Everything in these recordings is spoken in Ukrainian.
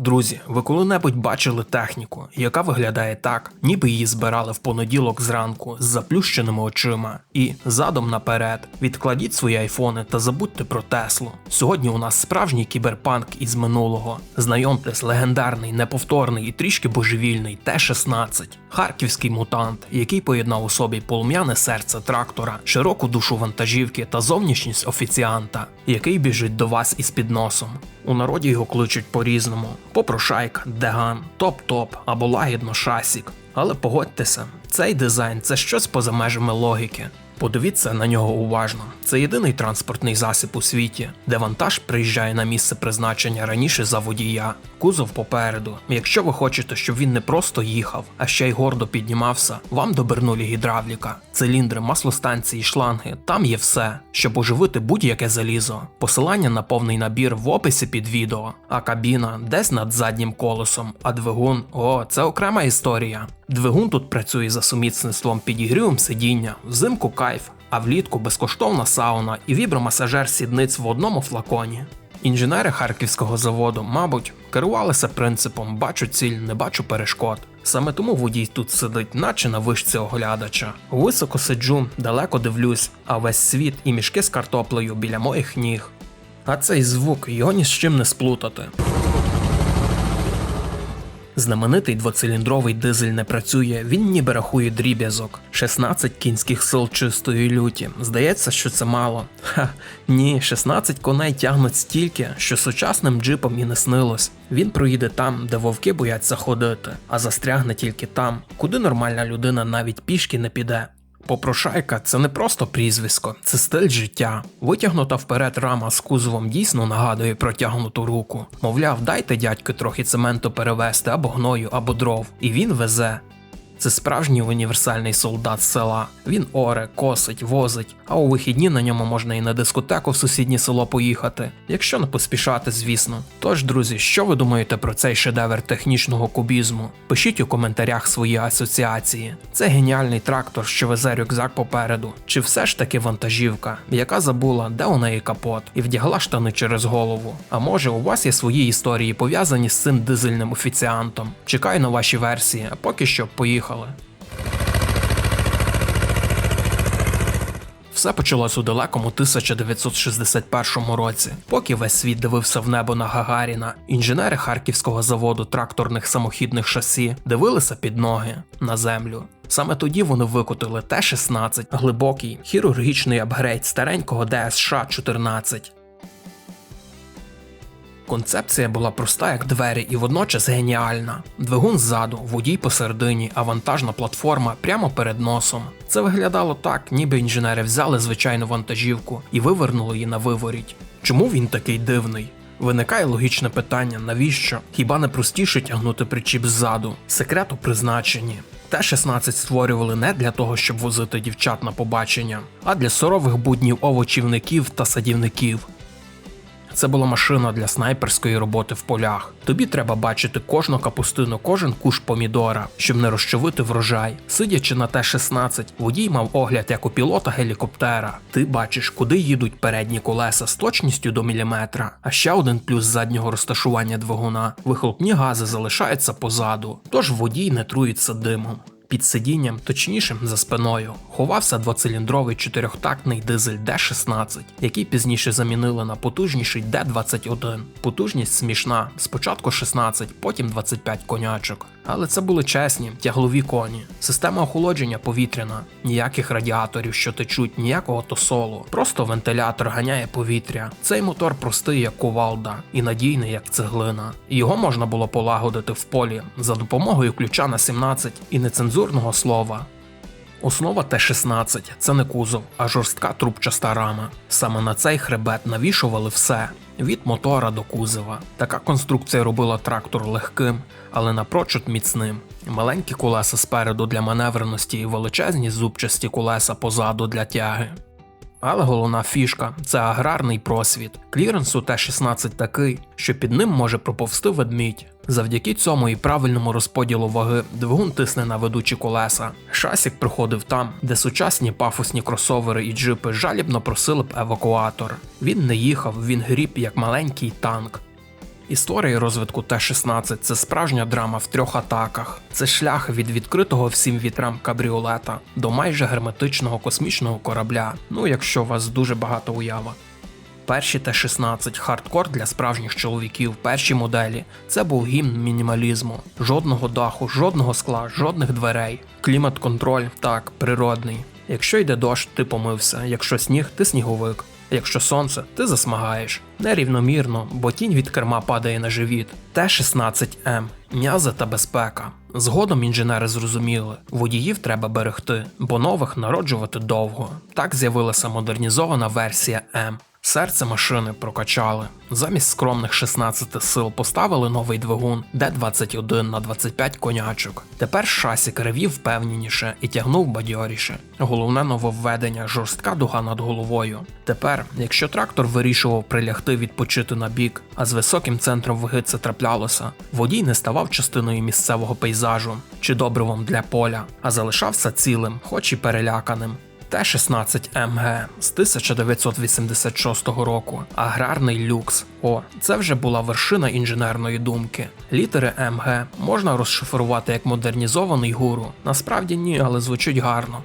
Друзі, ви коли-небудь бачили техніку, яка виглядає так, ніби її збирали в понеділок зранку з заплющеними очима. І задом наперед відкладіть свої айфони та забудьте про Теслу. Сьогодні у нас справжній кіберпанк із минулого. Знайомтесь, легендарний, неповторний і трішки божевільний Т-16, харківський мутант, який поєднав у собі полум'яне серце трактора, широку душу вантажівки та зовнішність офіціанта, який біжить до вас із під носом. У народі його кличуть по-різному: попрошайка, деган, топ-топ або лагідно шасік. Але погодьтеся, цей дизайн це щось поза межами логіки. Подивіться на нього уважно. Це єдиний транспортний засіб у світі, де вантаж приїжджає на місце призначення раніше за водія, кузов попереду. Якщо ви хочете, щоб він не просто їхав, а ще й гордо піднімався, вам добернулі гідравліка, циліндри, маслостанції, шланги. Там є все, щоб оживити будь-яке залізо. Посилання на повний набір в описі під відео, а кабіна десь над заднім колесом, а двигун о, це окрема історія. Двигун тут працює за сумісництвом підігрівом сидіння, взимку кайф, а влітку безкоштовна сауна і вібромасажер сідниць в одному флаконі. Інженери харківського заводу, мабуть, керувалися принципом бачу ціль, не бачу перешкод. Саме тому водій тут сидить, наче на вишці оглядача. Високо сиджу, далеко дивлюсь, а весь світ і мішки з картоплею біля моїх ніг. А цей звук його ні з чим не сплутати. Знаменитий двоциліндровий дизель не працює, він ніби рахує дріб'язок. 16 кінських сил чистої люті. Здається, що це мало. Ха, ні, 16 коней тягнуть стільки, що сучасним джипом і не снилось. Він проїде там, де вовки бояться ходити, а застрягне тільки там, куди нормальна людина навіть пішки не піде. Попрошайка це не просто прізвисько, це стиль життя. Витягнута вперед рама з кузовом дійсно нагадує протягнуту руку. Мовляв, дайте дядьки трохи цементу перевезти або гною, або дров, і він везе. Це справжній універсальний солдат села. Він оре, косить, возить, а у вихідні на ньому можна і на дискотеку в сусіднє село поїхати, якщо не поспішати, звісно. Тож, друзі, що ви думаєте про цей шедевр технічного кубізму? Пишіть у коментарях свої асоціації. Це геніальний трактор, що везе рюкзак попереду, чи все ж таки вантажівка, яка забула, де у неї капот, і вдягла штани через голову. А може, у вас є свої історії пов'язані з цим дизельним офіціантом. Чекаю на ваші версії, а поки що поїхали. Все почалось у далекому 1961 році. Поки весь світ дивився в небо на Гагаріна, інженери харківського заводу тракторних самохідних шасі дивилися під ноги на землю. Саме тоді вони викотили Т-16, глибокий хірургічний апгрейд старенького ДСШ-14. Концепція була проста як двері і водночас геніальна. Двигун ззаду, водій посередині, а вантажна платформа прямо перед носом. Це виглядало так, ніби інженери взяли звичайну вантажівку і вивернули її на виворіть. Чому він такий дивний? Виникає логічне питання, навіщо? Хіба не простіше тягнути причіп ззаду? Секрет у призначенні. Т-16 створювали не для того, щоб возити дівчат на побачення, а для сурових буднів овочівників та садівників. Це була машина для снайперської роботи в полях. Тобі треба бачити кожну капустину, кожен куш помідора, щоб не розчавити врожай. Сидячи на Т-16, водій мав огляд як у пілота гелікоптера. Ти бачиш, куди їдуть передні колеса з точністю до міліметра. А ще один плюс заднього розташування двигуна: вихлопні гази залишаються позаду, тож водій не труїться димом. Під сидінням, точнішим за спиною, ховався двоциліндровий чотирьохтактний дизель Д-16, який пізніше замінили на потужніший Д-21. Потужність смішна, спочатку 16, потім 25 конячок. Але це були чесні, тяглові коні. Система охолодження повітряна, ніяких радіаторів, що течуть, ніякого тосолу. Просто вентилятор ганяє повітря. Цей мотор простий, як кувалда, і надійний, як цеглина. Його можна було полагодити в полі за допомогою ключа на 17 і нецензурного слова. Основа Т-16 це не кузов, а жорстка трубчаста рама. Саме на цей хребет навішували все від мотора до кузова. Така конструкція робила трактор легким, але напрочуд міцним. Маленькі колеса спереду для маневреності і величезні зубчасті колеса позаду для тяги. Але головна фішка це аграрний просвіт. Кліренсу Т-16 такий, що під ним може проповсти ведмідь. Завдяки цьому і правильному розподілу ваги двигун тисне на ведучі колеса. Шасік приходив там, де сучасні пафосні кросовери і джипи жалібно просили б евакуатор. Він не їхав, він гріб як маленький танк. Історія розвитку Т-16 це справжня драма в трьох атаках. Це шлях від відкритого всім вітрам кабріолета до майже герметичного космічного корабля. Ну якщо у вас дуже багато уява. Перші Т-16 хардкор для справжніх чоловіків, перші моделі. Це був гімн мінімалізму. Жодного даху, жодного скла, жодних дверей. Клімат-контроль, так, природний. Якщо йде дощ, ти помився. Якщо сніг, ти сніговик. Якщо сонце, ти засмагаєш. Нерівномірно, бо тінь від керма падає на живіт. Т-16М м'язи та безпека. Згодом інженери зрозуміли, водіїв треба берегти, бо нових народжувати довго. Так з'явилася модернізована версія М. Серце машини прокачали. Замість скромних 16 сил поставили новий двигун Д-21 на 25 конячок. Тепер шасік ревів впевненіше і тягнув бадьоріше. Головне нововведення жорстка дуга над головою. Тепер, якщо трактор вирішував прилягти відпочити на бік, а з високим центром ваги це траплялося, водій не ставав частиною місцевого пейзажу чи добривом для поля, а залишався цілим, хоч і переляканим. Т-16МГ з 1986 року. Аграрний люкс. О, це вже була вершина інженерної думки. Літери МГ можна розшифрувати як модернізований гуру. Насправді ні, але звучить гарно.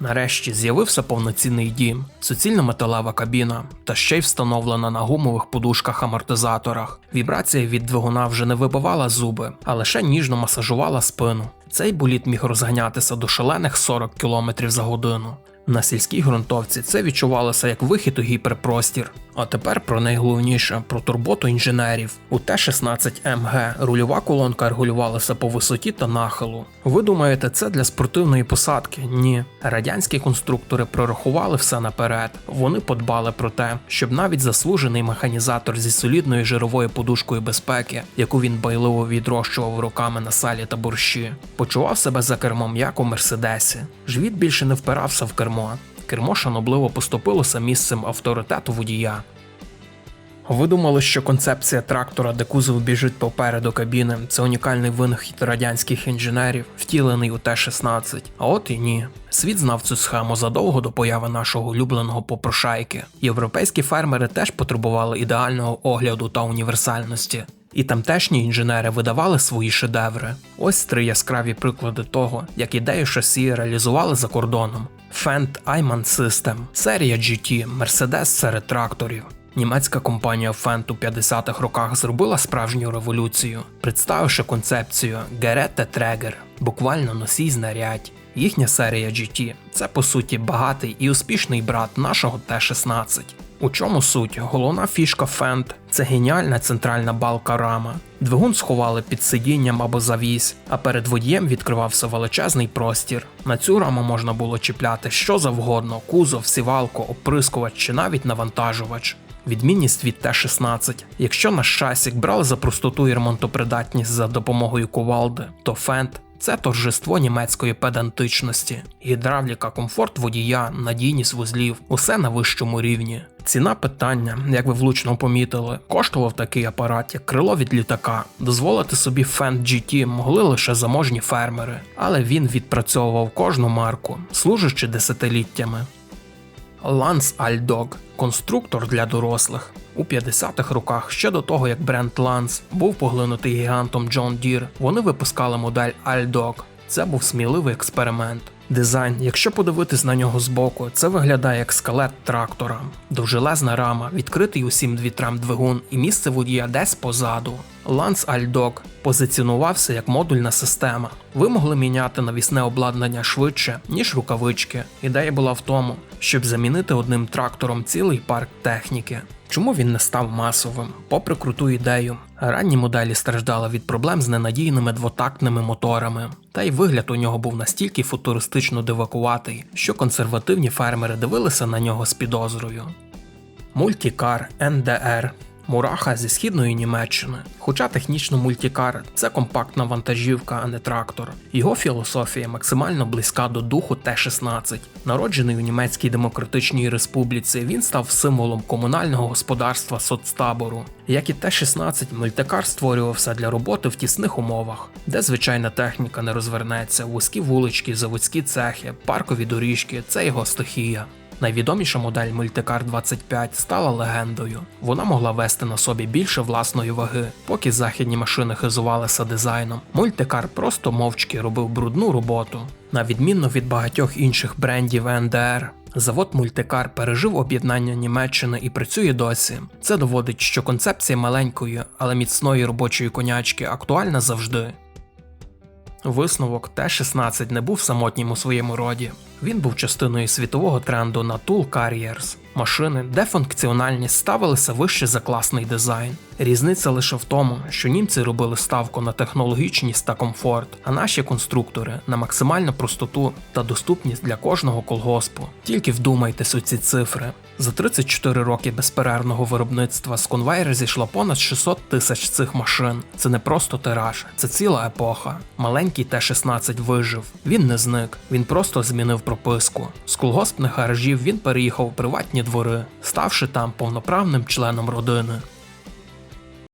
Нарешті з'явився повноцінний дім, суцільна металева кабіна, та ще й встановлена на гумових подушках-амортизаторах. Вібрація від двигуна вже не вибивала зуби, а лише ніжно масажувала спину. Цей боліт міг розганятися до шалених 40 км за годину. На сільській ґрунтовці це відчувалося як вихід у гіперпростір. А тепер про найголовніше про турботу інженерів. У Т-16МГ рульова колонка регулювалася по висоті та нахилу. Ви думаєте, це для спортивної посадки? Ні. Радянські конструктори прорахували все наперед. Вони подбали про те, щоб навіть заслужений механізатор зі солідною жировою подушкою безпеки, яку він байливо відрощував руками на салі та борщі, почував себе за кермом як у мерседесі. Живіт більше не впирався в кермо. Кермо шанобливо поступилося місцем авторитету водія. Ви думали, що концепція трактора, де кузов біжить попереду кабіни, це унікальний винахід радянських інженерів, втілений у Т-16. А от і ні. Світ знав цю схему задовго до появи нашого улюбленого попрошайки. Європейські фермери теж потребували ідеального огляду та універсальності. І тамтешні інженери видавали свої шедеври. Ось три яскраві приклади того, як ідею шасі реалізували за кордоном. Fendt Ayman System, серія GT, Mercedes серед тракторів. Німецька компанія Fendt у 50-х роках зробила справжню революцію, представивши концепцію Герете Träger, буквально носій знарядь. Їхня серія GT це по суті багатий і успішний брат нашого Т-16. У чому суть? Головна фішка Fendt – це геніальна центральна балка рама. Двигун сховали під сидінням або завісь, а перед водієм відкривався величезний простір. На цю раму можна було чіпляти що завгодно: кузов, сівалку, оприскувач чи навіть навантажувач. Відмінність від Т-16. Якщо наш шасік брали за простоту і ремонтопридатність за допомогою кувалди, то Fendt це торжество німецької педантичності, гідравліка, комфорт водія, надійність вузлів, усе на вищому рівні. Ціна питання, як ви влучно помітили, коштував такий апарат, як крило від літака. Дозволити собі Fendt GT могли лише заможні фермери, але він відпрацьовував кожну марку, служачи десятиліттями. Lance Alldog – конструктор для дорослих. У 50-х роках, ще до того як бренд Lance був поглинутий гігантом John Deere, вони випускали модель Alldog. Це був сміливий експеримент. Дизайн, якщо подивитись на нього збоку, це виглядає як скелет трактора, довжелезна рама, відкритий усім вітрам двигун і місце водія десь позаду. Lance Alldog позиціонувався як модульна система. Ви могли міняти навісне обладнання швидше, ніж рукавички. Ідея була в тому, щоб замінити одним трактором цілий парк техніки. Чому він не став масовим? Попри круту ідею, ранні моделі страждали від проблем з ненадійними двотактними моторами, та й вигляд у нього був настільки футуристично дивакуватий, що консервативні фермери дивилися на нього з підозрою. Мультікар НДР Мураха зі східної Німеччини. Хоча технічно мультікар це компактна вантажівка, а не трактор. Його філософія максимально близька до духу Т-16. Народжений у Німецькій Демократичній Республіці, він став символом комунального господарства соцтабору. Як і Т-16, мультикар створювався для роботи в тісних умовах, де звичайна техніка не розвернеться, вузькі вулички, заводські цехи, паркові доріжки це його стихія. Найвідоміша модель Мультикар 25 стала легендою. Вона могла вести на собі більше власної ваги, поки західні машини хизувалися дизайном. Мультикар просто мовчки робив брудну роботу. На відмінно від багатьох інших брендів НДР, завод Мультикар пережив об'єднання Німеччини і працює досі. Це доводить, що концепція маленької, але міцної робочої конячки актуальна завжди. Висновок Т-16 не був самотнім у своєму роді. Він був частиною світового тренду на Tool Carriers – машини, де функціональність ставилися вище за класний дизайн. Різниця лише в тому, що німці робили ставку на технологічність та комфорт, а наші конструктори на максимальну простоту та доступність для кожного колгоспу. Тільки вдумайтесь у ці цифри. За 34 роки безперервного виробництва з конвейера зійшло понад 600 тисяч цих машин. Це не просто тираж, це ціла епоха. Маленький Т-16 вижив. Він не зник, він просто змінив прописку. З колгоспних гаражів він переїхав у приватні двори, ставши там повноправним членом родини.